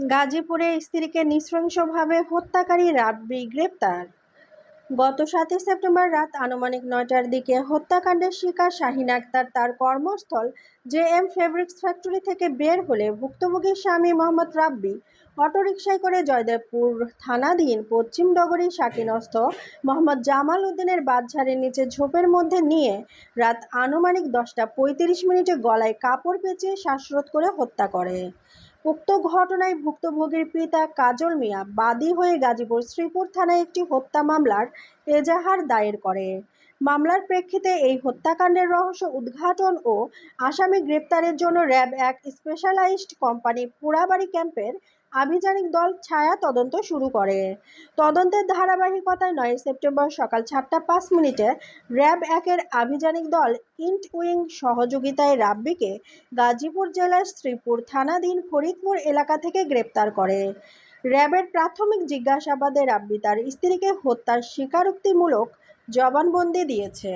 গাজীপুরে স্ত্রীকে নৃশংসভাবে হত্যাকারী রাব্বি গ্রেপ্তার। গত সাতই সেপ্টেম্বর রাত আনুমানিক নয়টার দিকে হত্যাকাণ্ডের শিকার শাহিন আক্তার তার কর্মস্থল জে এম ফেব্রিক্স ফ্যাক্টরি থেকে বের হলে ভুক্তভোগীর স্বামী মোহাম্মদ রাব্বি অটোরিকশায় করে জয়দেবপুর থানাধীন পশ্চিম ডগরী শাকিনস্থ মোহাম্মদ জামাল উদ্দিনের বাঁধঝাড়ের নিচে ঝোপের মধ্যে নিয়ে রাত আনুমানিক দশটা পঁয়ত্রিশ মিনিটে গলায় কাপড় পেঁচিয়ে শ্বাসরোধ করে হত্যা করে। উক্ত ঘটনায় ভুক্তভোগীর পিতা কাজল মিয়া বাদী হয়ে গাজীপুর শ্রীপুর থানায় একটি হত্যা মামলার এজাহার দায়ের করে। মামলার প্রেক্ষিতে এই হত্যাকাণ্ডের রহস্য উদ্ঘাটন ও আসামি গ্রেপ্তারের জন্য র্যাব এক স্পেশালাইজড কোম্পানি পোড়াবাড়ি ক্যাম্পের আভিযানিক দল ছায়া তদন্ত শুরু করে। তদন্তের ধারাবাহিকতায় নয় সেপ্টেম্বর সকাল সাতটা পাঁচ মিনিটে র্যাব একের আভিযানিক দল ইন্ট উইং সহযোগিতায় রাব্বিকে গাজীপুর জেলার শ্রীপুর থানাধীন ফরিদপুর এলাকা থেকে গ্রেপ্তার করে। র্যাবের প্রাথমিক জিজ্ঞাসাবাদে রাব্বি তার স্ত্রীকে হত্যার স্বীকারোক্তিমূলক জবানবন্দি দিয়েছে।